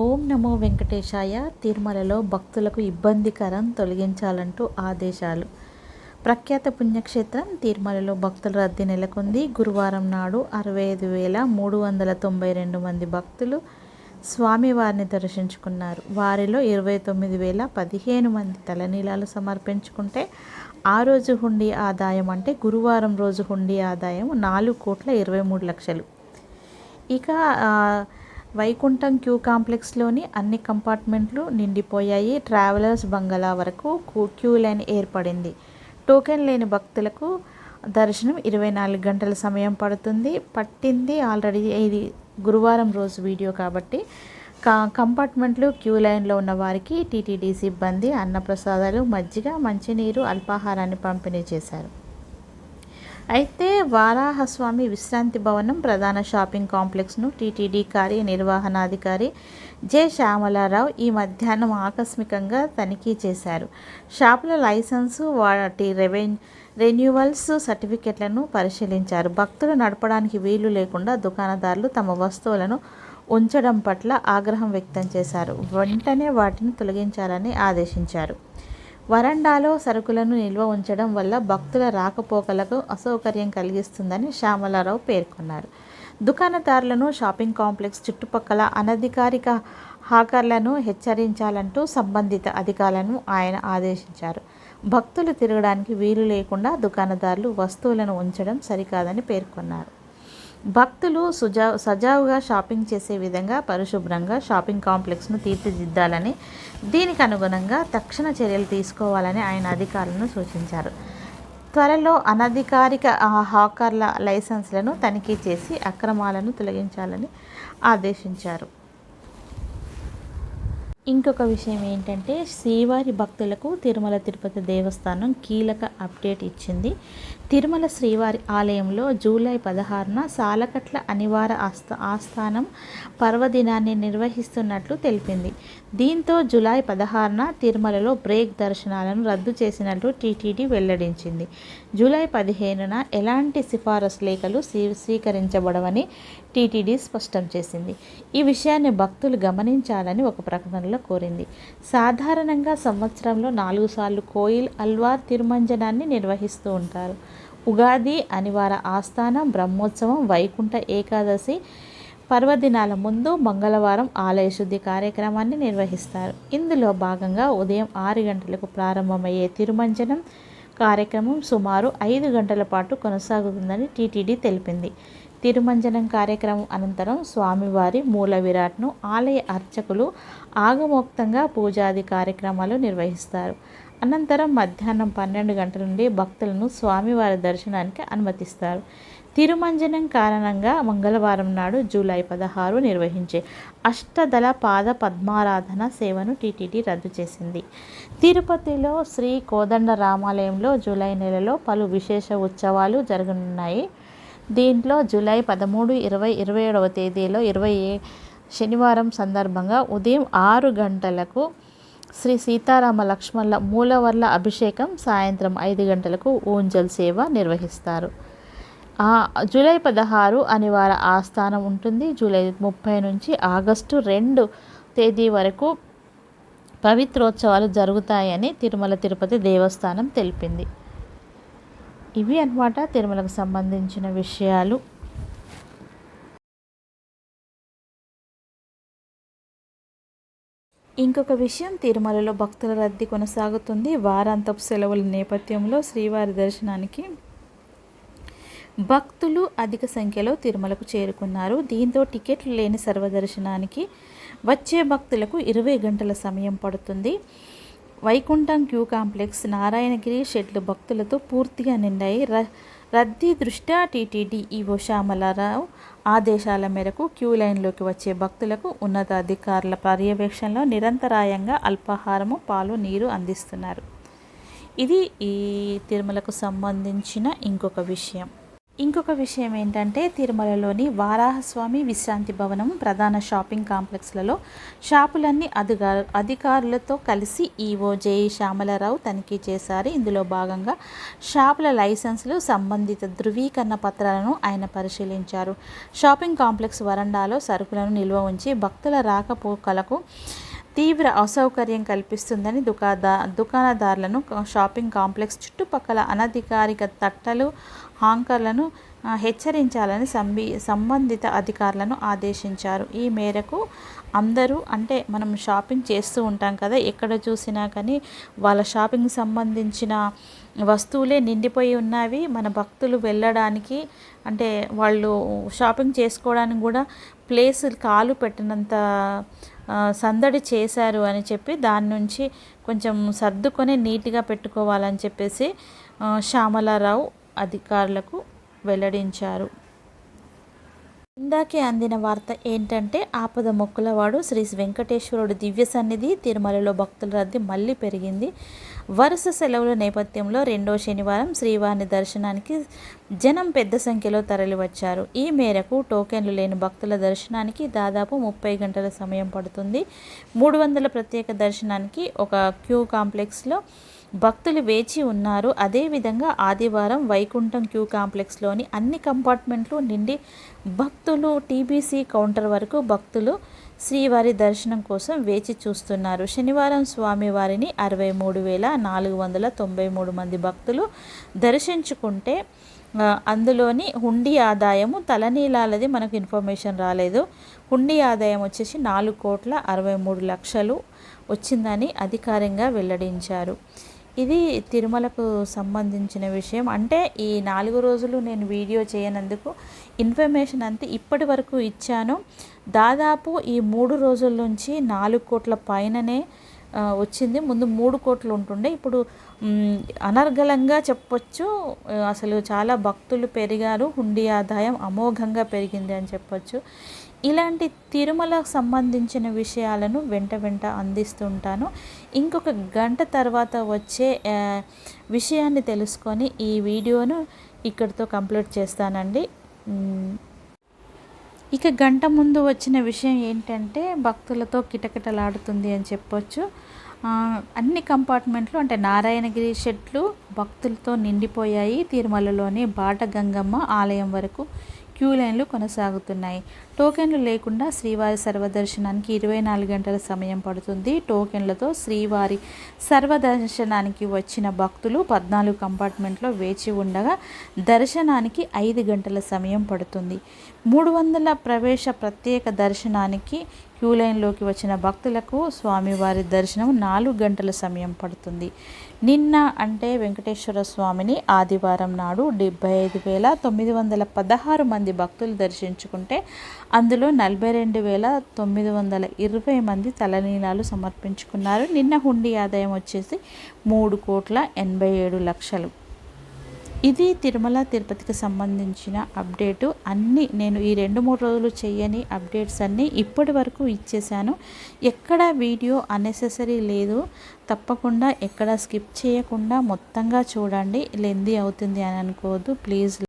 ఓం నమో వెంకటేశాయ. తిరుమలలో భక్తులకు ఇబ్బందికరం తొలగించాలంటూ ఆదేశాలు. ప్రఖ్యాత పుణ్యక్షేత్రం తిరుమలలో భక్తుల రద్దీ నెలకొంది. గురువారం నాడు అరవై ఐదు వేల మూడు వందల తొంభై రెండు మంది భక్తులు స్వామివారిని దర్శించుకున్నారు. వారిలో ఇరవై తొమ్మిది వేల పదిహేను మంది తలనీలాలు సమర్పించుకుంటే ఆ రోజు హుండీ ఆదాయం అంటే గురువారం రోజు హుండీ ఆదాయం నాలుగు కోట్ల ఇరవై మూడు లక్షలు. ఇక వైకుంఠం క్యూ కాంప్లెక్స్లోని అన్ని కంపార్ట్మెంట్లు నిండిపోయాయి. ట్రావెలర్స్ బంగళా వరకు క్యూ- లైన్ ఏర్పడింది. టోకెన్ లేని భక్తులకు దర్శనం ఇరవై నాలుగు గంటల సమయం పడుతుంది. పట్టింది ఆల్రెడీ ఇది గురువారం రోజు వీడియో కాబట్టి. కా కంపార్ట్మెంట్లు క్యూ లైన్లో ఉన్న వారికి టీటీడీ సిబ్బంది అన్నప్రసాదాలు మజ్జిగ మంచినీరు అల్పాహారాన్ని పంపిణీ చేశారు. అయితే వారాహస్వామి విశ్రాంతి భవనం ప్రధాన షాపింగ్ కాంప్లెక్స్ను టీటీడీ కార్యనిర్వహణాధికారి జె. శ్యామలారావు ఈ మధ్యాహ్నం ఆకస్మికంగా తనిఖీ చేశారు. షాపుల లైసెన్సు వాటి రెవెన్ రెన్యువల్స్ సర్టిఫికెట్లను పరిశీలించారు. భక్తులు నడపడానికి వీలు లేకుండా దుకాణదారులు తమ వస్తువులను ఉంచడం పట్ల ఆగ్రహం వ్యక్తం చేశారు. వెంటనే వాటిని తొలగించాలని ఆదేశించారు. వరండాలో సరుకులను నిల్వ ఉంచడం వల్ల భక్తుల రాకపోకలకు అసౌకర్యం కలిగిస్తుందని శ్యామలారావు పేర్కొన్నారు. దుకాణదారులను షాపింగ్ కాంప్లెక్స్ చుట్టుపక్కల అనధికారిక హాకర్లను హెచ్చరించాలంటూ సంబంధిత అధికారులను ఆయన ఆదేశించారు. భక్తులు తిరగడానికి వీలు లేకుండా దుకాణదారులు వస్తువులను ఉంచడం సరికాదని పేర్కొన్నారు. భక్తులు సుజా సజావుగా షాపింగ్ చేసే విధంగా పరిశుభ్రంగా షాపింగ్ కాంప్లెక్స్ను తీర్చిదిద్దాలని దీనికి అనుగుణంగా తక్షణ చర్యలు తీసుకోవాలని ఆయన అధికారులను సూచించారు. త్వరలో అనధికారిక హాకర్ల లైసెన్స్లను తనిఖీ చేసి అక్రమాలను తొలగించాలని ఆదేశించారు. ఇంకొక విషయం ఏంటంటే శ్రీవారి భక్తులకు తిరుమల తిరుపతి దేవస్థానం కీలక అప్డేట్ ఇచ్చింది. తిరుమల శ్రీవారి ఆలయంలో జూలై పదహారున సాలకట్ల అనివార ఆస్థ ఆస్థానం పర్వదినాన్ని నిర్వహిస్తున్నట్లు తెలిపింది. దీంతో జూలై పదహారున తిరుమలలో బ్రేక్ దర్శనాలను రద్దు చేసినట్లు టీటీడీ వెల్లడించింది. జూలై పదిహేనున ఎలాంటి సిఫారసు లేఖలు స్వీ- స్వీకరించబడవని టీటీడీ స్పష్టం చేసింది. ఈ విషయాన్ని భక్తులు గమనించాలని ఒక ప్రకటనలో కోరింది. సాధారణంగా సంవత్సరంలో నాలుగు సార్లు కోయిల్ అల్వార్ తిరుమంజనాన్ని నిర్వహిస్తూ ఉంటారు. ఉగాది అనివార ఆస్థానం బ్రహ్మోత్సవం వైకుంఠ ఏకాదశి పర్వదినాల ముందు మంగళవారం ఆలయ శుద్ధి కార్యక్రమాన్ని నిర్వహిస్తారు. ఇందులో భాగంగా ఉదయం ఆరు గంటలకు ప్రారంభమయ్యే తిరుమంజనం కార్యక్రమం సుమారు ఐదు గంటల పాటు కొనసాగుతుందని టీటీడీ తెలిపింది. తిరుమంజనం కార్యక్రమం అనంతరం స్వామివారి మూల విరాట్ను ఆలయ అర్చకులు ఆగమోక్తంగా పూజాది కార్యక్రమాలు నిర్వహిస్తారు. అనంతరం మధ్యాహ్నం పన్నెండు గంటల నుండి భక్తులను స్వామివారి దర్శనానికి అనుమతిస్తారు. తిరుమంజనం కారణంగా మంగళవారం నాడు జూలై పదహారు నిర్వహించే అష్టదళ పాద పద్మారాధన సేవను టీటీడీ రద్దు చేసింది. తిరుపతిలో శ్రీ కోదండ రామాలయంలో జూలై నెలలో పలు విశేష ఉత్సవాలు జరగనున్నాయి. దీంట్లో జూలై పదమూడు ఇరవై ఇరవై ఏడవ తేదీలో ఇరవై ఏ- శనివారం సందర్భంగా ఉదయం ఆరు గంటలకు శ్రీ సీతారామ లక్ష్మణుల మూలవర్ల అభిషేకం సాయంత్రం ఐదు గంటలకు ఊంజల్ సేవ నిర్వహిస్తారు. జూలై పదహారు అనివార ఆస్థానం ఉంటుంది. జూలై ముప్పై నుంచి ఆగస్టు రెండు తేదీ వరకు పవిత్రోత్సవాలు జరుగుతాయని తిరుమల తిరుపతి దేవస్థానం తెలిపింది. ఇవి అనమాట తిరుమలకు సంబంధించిన విషయాలు. ఇంకొక విషయం తిరుమలలో భక్తుల రద్దీ కొనసాగుతుంది. వారాంతపు సెలవుల నేపథ్యంలో శ్రీవారి దర్శనానికి భక్తులు అధిక సంఖ్యలో తిరుమలకు చేరుకున్నారు. దీంతో టికెట్లు లేని సర్వదర్శనానికి వచ్చే భక్తులకు ఇరవై గంటల సమయం పడుతుంది. వైకుంఠం క్యూ కాంప్లెక్స్ నారాయణగిరి షెడ్లు భక్తులతో పూర్తిగా నిండాయి. ర రద్దీ దృష్ట్యా టీటీడీ ఈవో శ్యామలారావు ఆదేశాల మేరకు క్యూ లైన్లోకి వచ్చే భక్తులకు ఉన్నతాధికారుల పర్యవేక్షణలో నిరంతరాయంగా అల్పాహారము పాలు నీరు అందిస్తున్నారు. ఇది ఈ తిరుమలకు సంబంధించిన ఇంకొక విషయం. ఇంకొక విషయం ఏంటంటే తిరుమలలోని వారాహస్వామి విశ్రాంతి భవనం ప్రధాన షాపింగ్ కాంప్లెక్స్లలో షాపులన్నీ అధిగా అధికారులతో కలిసి ఈవో జే శ్యామలరావు తనిఖీ చేశారు. ఇందులో భాగంగా షాపుల లైసెన్సులు సంబంధిత ధృవీకరణ పత్రాలను ఆయన పరిశీలించారు. షాపింగ్ కాంప్లెక్స్ వరండాలో సరుకులను నిల్వ ఉంచి భక్తుల రాకపోకలకు తీవ్ర అసౌకర్యం కల్పిస్తుందని దుకాదా దుకాణదారులను షాపింగ్ కాంప్లెక్స్ చుట్టుపక్కల అనధికారిక తట్టలు హాంకర్లను హెచ్చరించాలని సంబి సంబంధిత అధికారులను ఆదేశించారు. ఈ మేరకు అందరూ అంటే మనం షాపింగ్ చేస్తూ ఉంటాం కదా ఎక్కడ చూసినా కానీ వాళ్ళ షాపింగ్ సంబంధించిన వస్తువులే నిండిపోయి ఉన్నవి. మన భక్తులు వెళ్ళడానికి అంటే వాళ్ళు షాపింగ్ చేసుకోవడానికి కూడా ప్లేస్ కాలు పెట్టినంత సందడి చేశారు అని చెప్పి దాని నుంచి కొంచెం సర్దుకొని నీట్గా పెట్టుకోవాలని చెప్పేసి శ్యామలారావు అధికారులకు వెల్లడించారు. ఇందాకే అందిన వార్త ఏంటంటే ఆపద మొక్కులవాడు శ్రీ వెంకటేశ్వరుడు దివ్య సన్నిధి తిరుమలలో భక్తుల రద్దీ మళ్ళీ పెరిగింది. వరుస సెలవుల నేపథ్యంలో రెండో శనివారం శ్రీవారిని దర్శనానికి జనం పెద్ద సంఖ్యలో తరలివచ్చారు. ఈ మేరకు టోకెన్లు లేని భక్తుల దర్శనానికి దాదాపు ముప్పై గంటల సమయం పడుతుంది. మూడు వందల ప్రత్యేక దర్శనానికి ఒక క్యూ కాంప్లెక్స్లో భక్తులు వేచి ఉన్నారు. అదేవిధంగా ఆదివారం వైకుంఠం క్యూ కాంప్లెక్స్లోని అన్ని కంపార్ట్మెంట్లు నిండి భక్తులు టీబీసీ కౌంటర్ వరకు భక్తులు శ్రీవారి దర్శనం కోసం వేచి చూస్తున్నారు. శనివారం స్వామివారిని అరవై మూడు వేల నాలుగు వందల తొంభై మూడు మంది భక్తులు దర్శించుకుంటే అందులోని హుండీ ఆదాయము తలనీలాలది మనకు ఇన్ఫర్మేషన్ రాలేదు. హుండీ ఆదాయం వచ్చేసి నాలుగు కోట్ల అరవై మూడు లక్షలు వచ్చిందని అధికారికంగా వెల్లడించారు. ఇది తిరుమలకు సంబంధించిన విషయం. అంటే ఈ నాలుగు రోజులు నేను వీడియో చేయనందుకు ఇన్ఫర్మేషన్ అంతే ఇప్పటి వరకు ఇచ్చాను. దాదాపు ఈ మూడు రోజుల నుంచి నాలుగు కోట్ల పైననే వచ్చింది. ముందు మూడు కోట్లు ఉంటుండే. ఇప్పుడు అనర్గళంగా చెప్పొచ్చు అసలు చాలా భక్తులు పెరిగారు. హుండీ ఆదాయం అమోఘంగా పెరిగింది అని చెప్పొచ్చు. ఇలాంటి తిరుమలకు సంబంధించిన విషయాలను వెంట వెంట అందిస్తుంటాను. ఇంకొక గంట తర్వాత వచ్చే విషయాన్ని తెలుసుకొని ఈ వీడియోను ఇక్కడితో కంప్లీట్ చేస్తానండి. ఇక గంట ముందు వచ్చిన విషయం ఏంటంటే భక్తులతో కిటకిటలాడుతుంది అని చెప్పొచ్చు. అన్ని కంపార్ట్మెంట్లు అంటే నారాయణగిరి షెట్లు భక్తులతో నిండిపోయాయి. తిరుమలలోని బాట గంగమ్మ ఆలయం వరకు క్యూ లైన్లు కొనసాగుతున్నాయి. టోకెన్లు లేకుండా శ్రీవారి సర్వదర్శనానికి ఇరవై నాలుగు గంటల సమయం పడుతుంది. టోకెన్లతో శ్రీవారి సర్వదర్శనానికి వచ్చిన భక్తులు పద్నాలుగు కంపార్ట్మెంట్లో వేచి ఉండగా దర్శనానికి ఐదు గంటల సమయం పడుతుంది. మూడు వందల ప్రవేశ ప్రత్యేక దర్శనానికి క్యూ లైన్లోకి వచ్చిన భక్తులకు స్వామివారి దర్శనం నాలుగు గంటల సమయం పడుతుంది. నిన్న అంటే వెంకటేశ్వర స్వామిని ఆదివారం నాడు డెబ్బై ఐదు వేల తొమ్మిది వందల పదహారు మంది భక్తులు దర్శించుకుంటే అందులో నలభై రెండు వేల తొమ్మిది వందల ఇరవై మంది తలనీలాలు సమర్పించుకున్నారు. నిన్న హుండీ ఆదాయం వచ్చేసి మూడు కోట్ల ఎనభై ఏడు లక్షలు. ఇది తిరుమల తిరుపతికి సంబంధించిన అప్డేటు. అన్నీ నేను ఈ రెండు మూడు రోజులు చేయని అప్డేట్స్ అన్నీ ఇప్పటి వరకు ఇచ్చేసాను ఎక్కడ వీడియో అన్నెసెసరీ లేదు. తప్పకుండా ఎక్కడ స్కిప్ చేయకుండా మొత్తంగా చూడండి. లెందీ అవుతుంది అని అనుకోవద్దు. ప్లీజ్